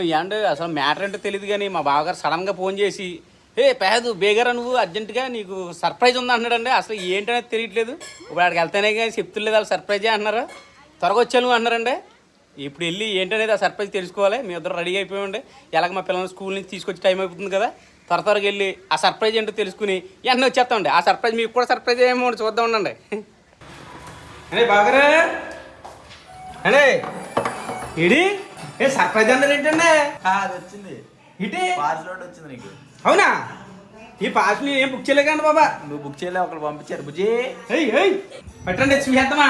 ఏండి అసలు మ్యాటర్ ఏంటో తెలియదు కానీ మా బావగారు సడన్గా ఫోన్ చేసి ఏ పేదు బేగరా నువ్వు? అర్జెంటుగా నీకు సర్ప్రైజ్ ఉంది? అన్నాడండి అసలు ఏంటనేది తెలియట్లేదు. ఇప్పుడు అక్కడికి వెళ్తేనే కానీ చెప్తులేదు వాళ్ళు సర్ప్రైజే అన్నారు త్వరగా వచ్చాను అన్నారండి ఇప్పుడు వెళ్ళి ఏంటనేది ఆ సర్ప్రైజ్ తెలుసుకోవాలి. మీ ఇద్దరు రెడీ అయిపోయండి ఎలాగ మా పిల్లల్ని స్కూల్ నుంచి తీసుకొచ్చి టైం అయిపోతుంది కదా. త్వర త్వరగా వెళ్ళి ఆ సర్ప్రైజ్ ఏంటో తెలుసుకుని వెంటనే వచ్చేస్తామండి. ఆ సర్ప్రైజ్ మీకు కూడా సర్ప్రైజ్ ఏమో చూద్దాం ఉండండి. అరే బాగరా అరే ఏడి? ఏ సర్ప్రైజ్ అన్నారు ఏంటండి అది వచ్చింది. ఇటీ? పాస్ లోడ్ వచ్చింది నీకు. అవునా? ఈ పాస్ ఏం బుక్ చేయలేకండి బాబా? నువ్వు బుక్ చేయలే ఒకరు పంపించారు. బుజ్జి. ఏయ్ ఏయ్ పెట్టండి చూసేద్దామా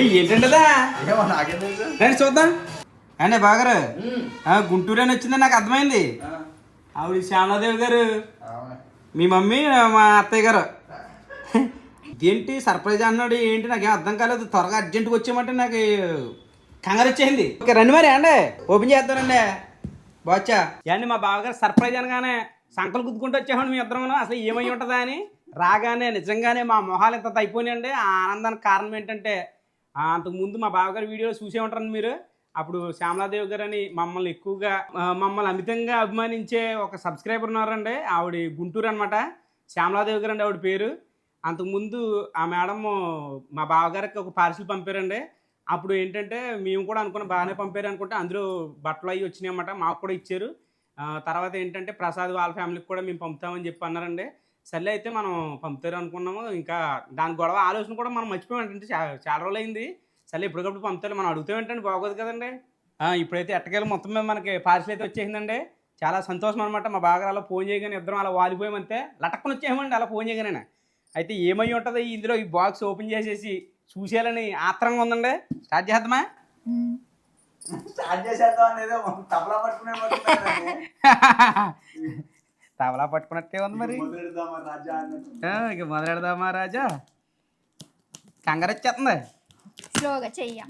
ఏయ్ ఏంటండదా ఏమో నాకేం తెలుసు. రండి చూద్దాం. అండి బాగారు? గుంటూరు అని వచ్చింది నాకు అర్థమైంది. ఆవిడ శ్యామలాదేవి గారు. మీ మమ్మీ మా అత్తయ్య గారు. ఇదేంటి సర్ప్రైజ్ అన్నాడు ఏంటి? నాకేం అర్థం కాలేదు. త్వరగా అర్జెంట్గా వచ్చామంటే నాకు కంగారు వచ్చేసింది ఓకే రండి మరి అండి ఓపెన్ చేద్దానండి బాచా ఏండి మా బావగారు సర్ప్రైజ్ అనగానే సంకలు గుద్దుకుంటూ వచ్చేవాడు మీ ఇద్దరం అసలు ఏమై ఉంటుందా అని రాగానే నిజంగానే మా మొహాలు ఇంత అయిపోయినాయండి ఆ ఆనందానికి కారణం ఏంటంటే ఆ, అంతకు ముందు మా బావగారి వీడియో చూసే ఉంటారండి మీరు. అప్పుడు శ్యామలాదేవి గారు అని మమ్మల్ని ఎక్కువగా మమ్మల్ని అమితంగా అభిమానించే ఒక సబ్స్క్రైబర్ ఉన్నారండి. ఆవిడ గుంటూరు అనమాట శ్యామలాదేవి గారు అండి ఆవిడ పేరు. అంతకుముందు ఆ మేడం మా బావగారికి ఒక పార్సిల్ పంపారండి. అప్పుడు ఏంటంటే మేము కూడా అనుకున్న బాగానే పంపారు అనుకుంటే అందులో బట్టలు అవి వచ్చినాయన్నమాట మాకు కూడా ఇచ్చారు. తర్వాత ఏంటంటే ప్రసాద్ వాళ్ళ ఫ్యామిలీకి కూడా మేము పంపుతామని చెప్పి అన్నారండి. సర్లే అయితే మనం పంపుతారు అనుకున్నాము. ఇంకా దాని గొడవ ఆలోచన కూడా మనం మర్చిపోయామంటే చాలా చాలా రోజులు అయింది. సర్లే ఇప్పటికప్పుడు పంపుతారు మనం అడుగుతాం ఏంటంటే బాగోదు కదండి. ఇప్పుడైతే ఎట్టకేళ్ళు మొత్తం మీద మనకి పార్సిల్ అయితే వచ్చేసిందండి. చాలా సంతోషం అనమాట మా బాగా అలా ఫోన్ చేయగానే ఇద్దరం అలా వాలిపోయామంతే. లటక్కుని వచ్చేయమండి అలా ఫోన్ చేయగానే. అయితే ఏమై ఉంటుందో ఇందులో ఈ బాక్స్ ఓపెన్ చేసేసి చూసేయాలని ఆత్రంగా ఉందండి. స్టార్ట్ చేద్దామా? స్టార్ట్ చేసేద్దాం అనేది తబలా పట్టుకునే తవలా పట్టుకున్నట్టే ఉంది మరి. ఇక మొదలెడదామా రాజా? కంగారు వచ్చేస్తుంది. స్లోగా చెయ్య.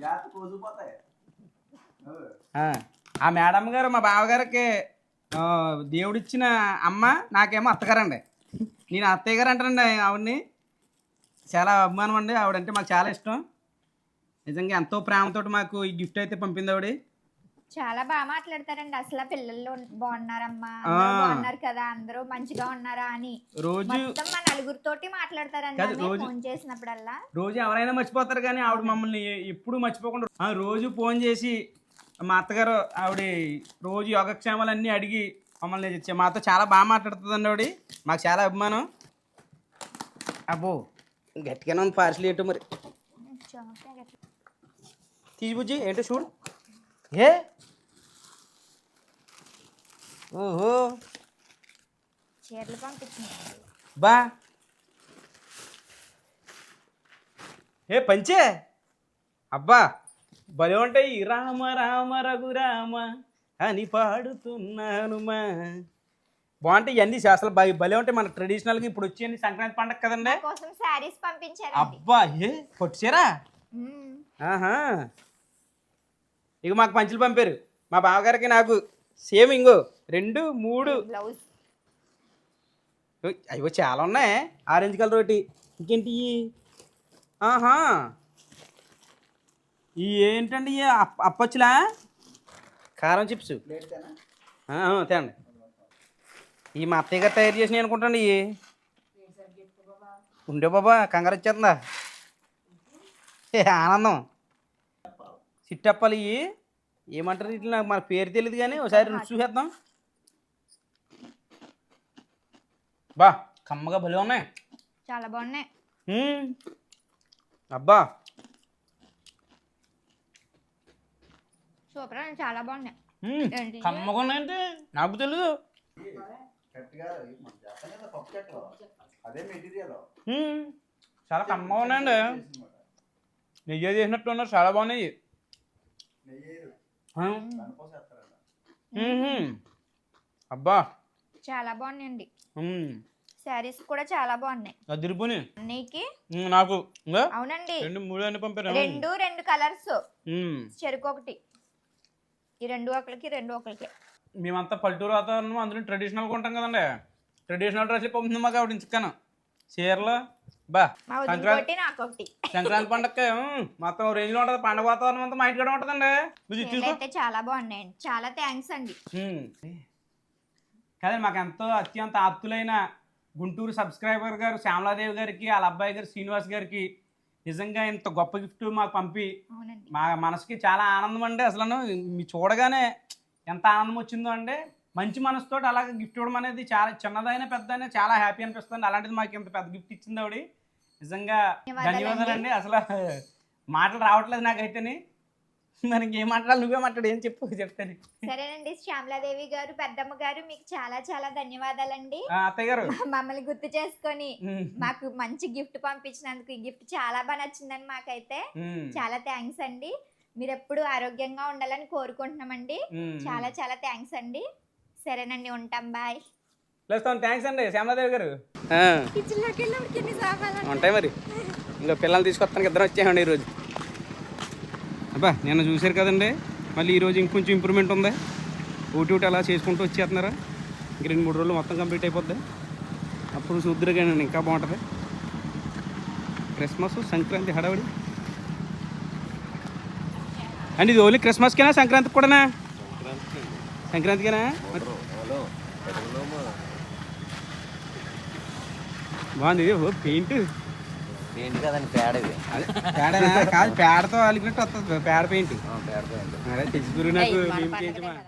ఆ, మేడం గారు మా బావగారికి దేవుడిచ్చిన అమ్మ నాకేమో అత్తగారండి. నేను అత్తయ్య గారు అంటానండి ఆవిడని. చాలా అభిమానం అండి. ఆవిడంటే మాకు చాలా ఇష్టం. నిజంగా ఎంతో ప్రేమతోటి మాకు ఈ గిఫ్ట్ అయితే పంపింది ఆవిడ. చాలా బాగా మాట్లాడతారండి. అసలు పిల్లలు బాగున్నారమ్మా బాగున్నారు కదా అందరూ మంచిగా ఉన్నారా అని. రోజు మా నలుగురితోటి మాట్లాడతారండి. ఫోన్ చేసినప్పుడల్లా. రోజు ఎవరైనా మర్చిపోతారు కానీ ఆవిడ మమ్మల్ని ఎప్పుడు మర్చిపోకుండా రోజు ఫోన్ చేసి మా అత్తగారు ఆవిడ రోజు యోగక్షేమాలన్నీ అడిగి మమ్మల్ని మాతో చాలా బాగా మాట్లాడుతుందండి ఆవిడ. మాకు చాలా అభిమానం. అబ్బో. గట్టిగానే ఉంది పార్సల్ ఏంటో మరి. తీసి బుజ్జి ఏంటో చూడు. ఏ? ఓహో. చీరలు పంపించింది బా. ఏ పంచే? అబ్బా భలే ఉంటాయి. రామ రామ రఘురామ అని పాడుతున్నాను మా బాగుంటాయి ఇవన్నీ అసలు భలే భలే ఉంటాయి. మన ట్రెడిషనల్గా ఇప్పుడు వచ్చేయండి సంక్రాంతి పండగ కదండి. కోసం అబ్బా ఏ పొట్టిచారా. ఆహా. ఇక మాకు పంచులు పంపారు. మా బావగారికి నాకు సేమ్ ఇంగో రెండు మూడు. బ్లౌజ్. అయ్యో చాలా ఉన్నాయి. ఆరెంజ్ కలర్ ఒకటి. ఇంకేంటి? ఆహా. ఈ ఏంటండి అప్పచ్చులా? కారం చిప్స్. ఆ, ఆ, తేండి ఈ మా అత్తయ్య గారు తయారు చేసినాయి అనుకుంటాండి ఇవి ఉండే బాబా కంగారు వచ్చేస్తుందా? ఏ ఆనందం. చిట్టప్పలు ఇవి ఏమంటారు ఇట్లా నాకు మన పేరు తెలియదు కానీ ఒకసారి రుచి చూసేద్దాం. బా కమ్మగా భలే ఉన్నాయి. చాలా బాగున్నాయి. అబ్బా. సూపర్ చాలా బాగున్నాయి? కమ్మగా ఉన్నాయంటే నాకు తెలియదు చాలా కమ్మగా ఉన్నాయండి. నెయ్యి చేసినట్టు ఉన్నారు చాలా బాగున్నాయి. అబ్బా. చాలా బాగున్నాయండి. శారీస్ కూడా చాలా బాగున్నాయి. నీకి. నాకు అవునండి. రెండు మూడు అన్ని పంపారు? రెండు రెండు కలర్స్. చెరుకు ఒకటి. ఈ రెండు ఒకరికి రెండు ఒకరికి మేమంతా పల్లెటూరు వాతావరణం అందులో ట్రెడిషనల్గా ఉంటాం కదండి. ట్రెడిషనల్ డ్రెస్లు పంపుతుంది మాకు ఆవిడ ఇంచుకాను చీరలు బా సంక్రాంతి సంక్రాంతి మొత్తం రేంజ్లో ఉంటది. పండగ వాతావరణం అంతా మా ఉంటదండి. నువ్వు చీరలు తీసుకో అయితే చాలా బాగున్నాయండి. చాలా థ్యాంక్స్ అండి. కదండి మాకు ఎంతో అత్యంత ఆప్తులైన గుంటూరు సబ్స్క్రైబర్ గారు శ్యామలాదేవి గారికి వాళ్ళ అబ్బాయి గారు శ్రీనివాస్ గారికి నిజంగా ఇంత గొప్ప గిఫ్ట్ మాకు పంపి మా మనసుకి చాలా ఆనందం అండి అసలు మీ చూడగానే ఎంత ఆనందం వచ్చిందో అంటే మంచి మనసుతో అలాగే గిఫ్ట్ ఇవ్వడం అనేది చాలా చిన్నదైనా పెద్దదైనా చాలా హ్యాపీ అనిపిస్తుంది. అలాంటిది మాకు ఇంత పెద్ద గిఫ్ట్ ఇచ్చింది ఆవిడ. నిజంగా ధన్యవాదాలండి. అసలు మాటలు రావట్లేదు నాకైతేని. మరి ఇంకేం మాట్లాడాలి? నువ్వే మాట్లాడు ఏం చెప్పు చెప్తాను. సరేనండి. శ్యామలాదేవి గారు పెద్దమ్మ గారు మీకు చాలా చాలా ధన్యవాదాలండి. అత్తయ్య గారు. మమ్మల్ని గుర్తు చేసుకొని మాకు మంచి గిఫ్ట్ పంపించినందుకు ఈ గిఫ్ట్ చాలా బాగా నచ్చిందని మాకైతే చాలా థ్యాంక్స్ అండి. మీరు ఎప్పుడు ఆరోగ్యంగా ఉండాలని కోరుకుంటున్నామండి. చాలా చాలా థ్యాంక్స్ అండి. సరేనండి ఉంటాం బాయ్. లేస్తాను థ్యాంక్స్ అండి శ్యామలాదేవి గారు. ఉంటాయి మరి. ఇంకా పిల్లల్ని తీసుకొస్తానికి ఇద్దరం వచ్చామండి ఈరోజు. అబ్బా నిన్న చూశారు కదండి. మళ్ళీ ఈరోజు ఇంకొంచెం ఇంప్రూవ్మెంట్ ఉంది. ఒకటి ఒకటి అలా చేసుకుంటూ వచ్చేస్తున్నారా? ఇంక రెండు మూడు రోజులు మొత్తం కంప్లీట్ అయిపోద్ది. అప్పుడు చూద్దరు కానీ ఇంకా బాగుంటుంది. క్రిస్మస్ సంక్రాంతి హడావిడి. అండి ఇది ఓన్లీ క్రిస్మస్కేనా? సంక్రాంతికి కూడానా సంక్రాంతికేనా? బాగుంది. ఓ పెయింట్. కదండి పేడ ఇది. పేడనా? కాదు పేడతో అలిగినట్టు వస్తుంది. పేడ పెయింట్. పేడతో అదే తెలుసు నాకు మేము.